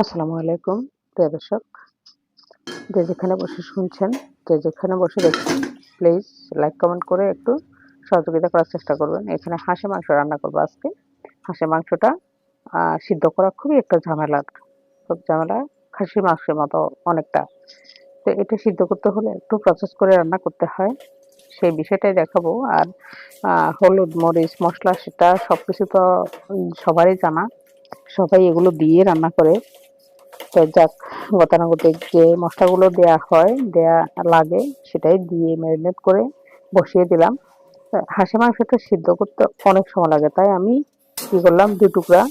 আসসালামু আলাইকুম, প্রিয় দর্শক। যে যেখানে বসে শুনছেন, যে যেখানে বসে দেখছেন প্লিজ লাইক কমেন্ট করে একটু সহযোগিতা করার চেষ্টা করবেন। এখানে হাঁসের মাংস রান্না করব আজকে। হাঁসের মাংসটা সিদ্ধ করা খুবই একটা ঝামেলার খুব ঝামেলা, খাসির মাংসের মতো অনেকটা। তো এটা সিদ্ধ করতে হলে একটু প্রসেস করে রান্না করতে হয়। সেই বিষয়টাই দেখাবো। আর হলুদ, মরিচ, মশলা, সেটা সব কিছু তো সবারই জানা। সবাই এগুলো দিয়ে রান্না করে। যাক গতানুগতিক যে মশলাগুলো দেয়া হয়, দেয়া লাগে, সেটাই দিয়ে ম্যারিনেট করে বসিয়ে দিলাম। হাঁসের মাংসটা সিদ্ধ করতে অনেক সময় লাগে, তাই আমি কি করলাম, দু টুকরা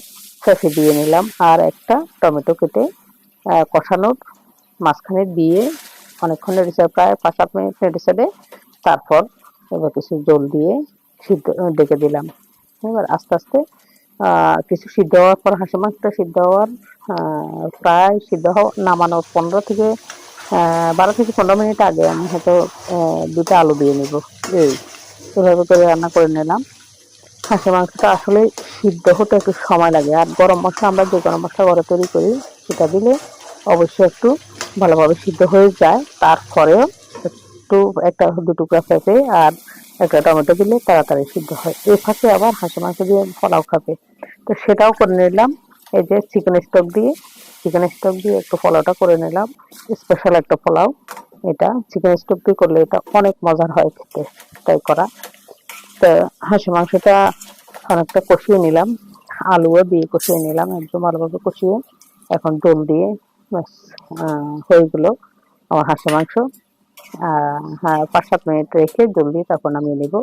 ফেঁসে দিয়ে নিলাম আর একটা টমেটো কেটে কষানোর মাঝখানে দিয়ে অনেকক্ষণ নেড়েছে প্রায় পাঁচ সাত মিনিট নেড়েছে তারপর এবার কিছু জল দিয়ে সিদ্ধ ডেকে দিলাম। এবার আস্তে আস্তে কিছু সিদ্ধ হওয়ার পর হাঁসের মাংসটা সিদ্ধ হওয়ার প্রায় সিদ্ধ হওয়া, নামানোর পনেরো থেকে বারো থেকে পনেরো মিনিট আগে আমি হয়তো দুটো আলু দিয়ে নিব। এই, এভাবে করে রান্না করে নিলাম। হাঁসের মাংসটা আসলে সিদ্ধ হতে একটু সময় লাগে। আর গরম মশলা, আমরা যে গরম মশলা ঘরে তৈরি করি, সেটা দিলে অবশ্যই একটু ভালোভাবে সিদ্ধ হয়ে যায়। তারপরেও একটু, একটা দু টুকরা পেঁপে আর একটা টমেটো দিলে তাড়াতাড়ি সিদ্ধ হয়। এই ফাঁকে আবার হাঁসি মাংস দিয়ে পোলাও খাবে। তো সেটাও করে নিলাম। এই যে চিকেন স্টক দিয়ে চিকেন স্টক দিয়ে একটু পোলাওটা করে নিলাম। স্পেশাল একটা পোলাও। এটা চিকেন স্টক দিয়ে করলে এটা অনেক মজার হয় খেতে, তাই করা। তো হাঁসি মাংসটা অনেকটা কষিয়ে নিলাম। আলুও দিয়ে কষিয়ে নিলাম, একদম ভালোভাবে কষিয়ে। এখন জল দিয়ে হয়ে গেল আমার হাঁসি মাংস। হ্যাঁ পাঁচ সাত মিনিট রেখে জল দিয়ে তারপর নামিয়ে নেব।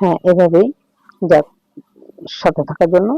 হ্যাঁ এভাবেই যাক সাথে থাকার জন্য।